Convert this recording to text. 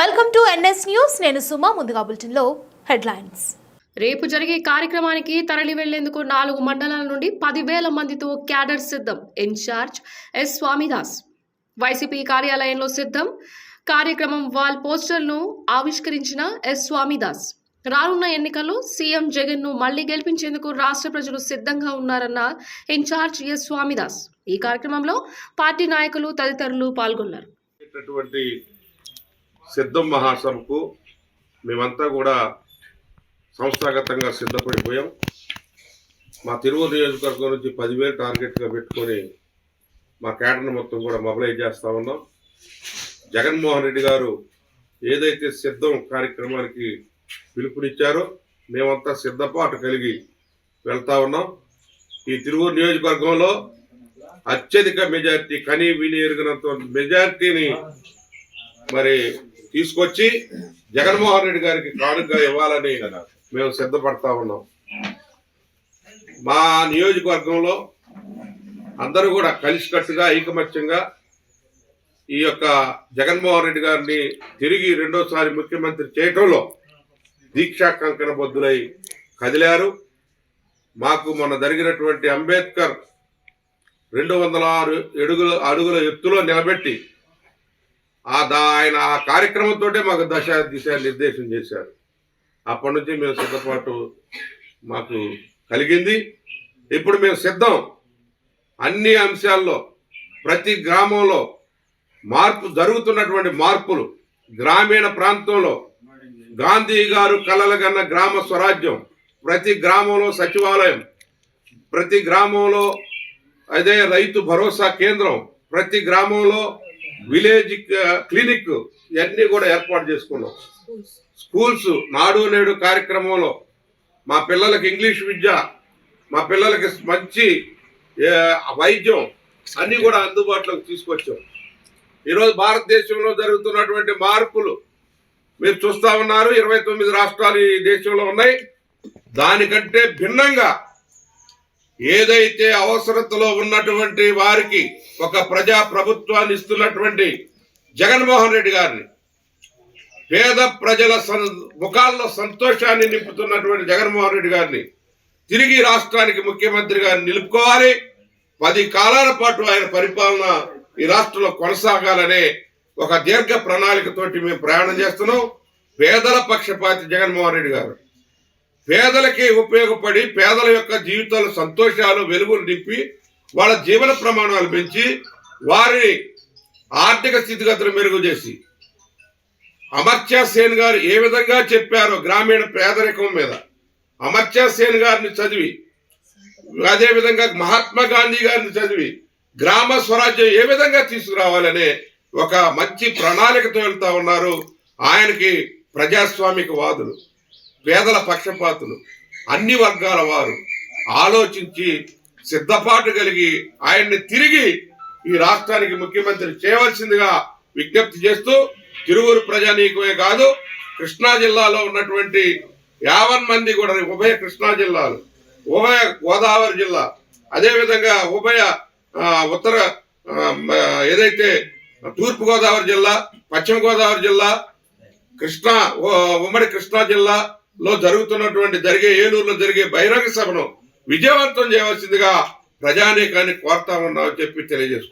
Welcome to NS news నేను సుమా ముందుగా బులెటిన్లో హెడ్లైన్స్. రేపు జరిగే కార్యక్రమానికి తరలి వెళ్ళేందుకు నాలుగు మండలాల నుండి పదివేల మందితో క్యాడర్ సిద్ధం. Incharge yes Swamidas. వైసీపీ కార్యాలయంలో సిద్ధం. కార్యక్రమం వాల్ పోస్టర్ను ఆవిష్కరించిన ఎస్ స్వామిదాస్. రానున్న ఎన్నికల్లో సీఎం జగన్ను మళ్ళీ గెలిపించేందుకు రాష్ట్ర ప్రజలు సిద్ధంగా ఉన్నారన్న ఇన్ఛార్జ్ ఎస్ స్వామిదాస్. ఈ కార్యక్రమంలో పార్టీ నాయకులు తదితరులు పాల్గొన్నారు. సిద్ధం మహాసభకు మేమంతా కూడా సంస్థాగతంగా సిద్ధపడిపోయాం. మా తిరువూరు నియోజకవర్గం నుంచి పదివేలు టార్గెట్గా పెట్టుకొని మా కేటర్ను మొత్తం కూడా మొబలైజ్ చేస్తూ ఉన్నాం. జగన్మోహన్ రెడ్డి గారు ఏదైతే సిద్ధం కార్యక్రమానికి పిలుపునిచ్చారో మేమంతా సిద్ధపాటు కలిగి వెళ్తా ఉన్నాం. ఈ తిరువూరు నియోజకవర్గంలో అత్యధిక మెజార్టీ కనీ విని ఎరిగినంత మెజార్టీని మరి తీసుకొచ్చి జగన్మోహన్ రెడ్డి గారికి కానుక ఇవ్వాలని మేము సిద్ధపడతా ఉన్నాం. మా నియోజకవర్గంలో అందరూ కూడా కలిసికట్టుగా ఐకమత్యంగా ఈ యొక్క జగన్మోహన్ రెడ్డి గారిని తిరిగి రెండోసారి ముఖ్యమంత్రి చేయటంలో దీక్షా కంకణ బొద్దులై కదిలారు. మాకు మొన్న జరిగినటువంటి అంబేద్కర్ రెండు వందల ఆరు అడుగుల అడుగుల ఎత్తులో నిలబెట్టి ఆ ఆయన ఆ కార్యక్రమంతో మాకు దశ దిశ నిర్దేశం చేశారు. అప్పటి నుంచి మేము సిద్ధపాటు మాకు కలిగింది. ఇప్పుడు మేము సిద్ధం. అన్ని అంశాల్లో ప్రతి గ్రామంలో మార్పు జరుగుతున్నటువంటి మార్పులు గ్రామీణ ప్రాంతంలో గాంధీ గారు కలలగన్న గ్రామ స్వరాజ్యం ప్రతి గ్రామంలో సచివాలయం ప్రతి గ్రామంలో అదే రైతు భరోసా కేంద్రం ప్రతి గ్రామంలో విలేజ్ క్లినిక్ ఇవన్నీ కూడా ఏర్పాటు చేసుకున్నాం. స్కూల్స్ నాడు నేడు కార్యక్రమంలో మా పిల్లలకి ఇంగ్లీష్ విద్య మా పిల్లలకి మంచి వైద్యం అన్నీ కూడా అందుబాటులోకి తీసుకొచ్చాం. ఈరోజు భారతదేశంలో జరుగుతున్నటువంటి మార్పులు మీరు చూస్తా ఉన్నారు. ఇరవై తొమ్మిది రాష్ట్రాలు ఈ దేశంలో ఉన్నాయి. దానికంటే భిన్నంగా ఏదైతే అవసరతలో ఉన్నటువంటి వారికి ఒక ప్రజా ప్రభుత్వాన్ని ఇస్తున్నటువంటి జగన్మోహన్ రెడ్డి గారిని పేద ప్రజల ముఖాల్లో సంతోషాన్ని నింపుతున్నటువంటి జగన్మోహన్ రెడ్డి గారిని తిరిగి రాష్ట్రానికి ముఖ్యమంత్రిగా నిలుపుకోవాలి. పది కాలాల పాటు ఆయన పరిపాలన ఈ రాష్ట్రంలో కొనసాగాలనే ఒక దీర్ఘ ప్రణాళికతోటి మేము ప్రయాణం చేస్తున్నాం. పేదల పక్షపాతి జగన్మోహన్ రెడ్డి గారు. పేదలకి ఉపయోగపడి పేదల యొక్క జీవితాలు సంతోషాలు వెలుగులు నింపి వాళ్ళ జీవన ప్రమాణాలు పెంచి వారి ఆర్థిక స్థితిగతులు మెరుగు చేసి. అమర్త్య సేన్ గారు ఏ విధంగా చెప్పారో గ్రామీణ పేదరికం మీద. అమర్త్య సేన్ గారిని చదివి అదే విధంగా మహాత్మా గాంధీ గారిని చదివి గ్రామ స్వరాజ్యం ఏ విధంగా తీసుకురావాలనే ఒక మంచి ప్రణాళికతో వెళ్తా ఉన్నారు. ఆయనకి ప్రజాస్వామిక వాదులు. పేదల పక్షపాతులు. అన్ని వర్గాల వారు ఆలోచించి సిద్ధపాటు కలిగి ఆయన్ని తిరిగి ఈ రాష్ట్రానికి ముఖ్యమంత్రి చేయవలసిందిగా విజ్ఞప్తి చేస్తూ తిరువురు ప్రజానీకమే కాదు కృష్ణా జిల్లాలో ఉన్నటువంటి యావన్ మంది కూడా ఉభయ కృష్ణా జిల్లాలు ఉభయ గోదావరి జిల్లా అదేవిధంగా ఉభయ ఉత్తర ఏదైతే తూర్పు గోదావరి జిల్లా పశ్చిమ గోదావరి జిల్లా కృష్ణా ఉమ్మడి కృష్ణా జిల్లా లో జరుగుతున్నటువంటి జరిగే ఏలూరులో జరిగే బహిరంగ సభను విజయవంతం చేయవలసిందిగా ప్రజానీకాన్ని కోరుతా ఉన్నామని చెప్పి తెలియజేసుకుంటాం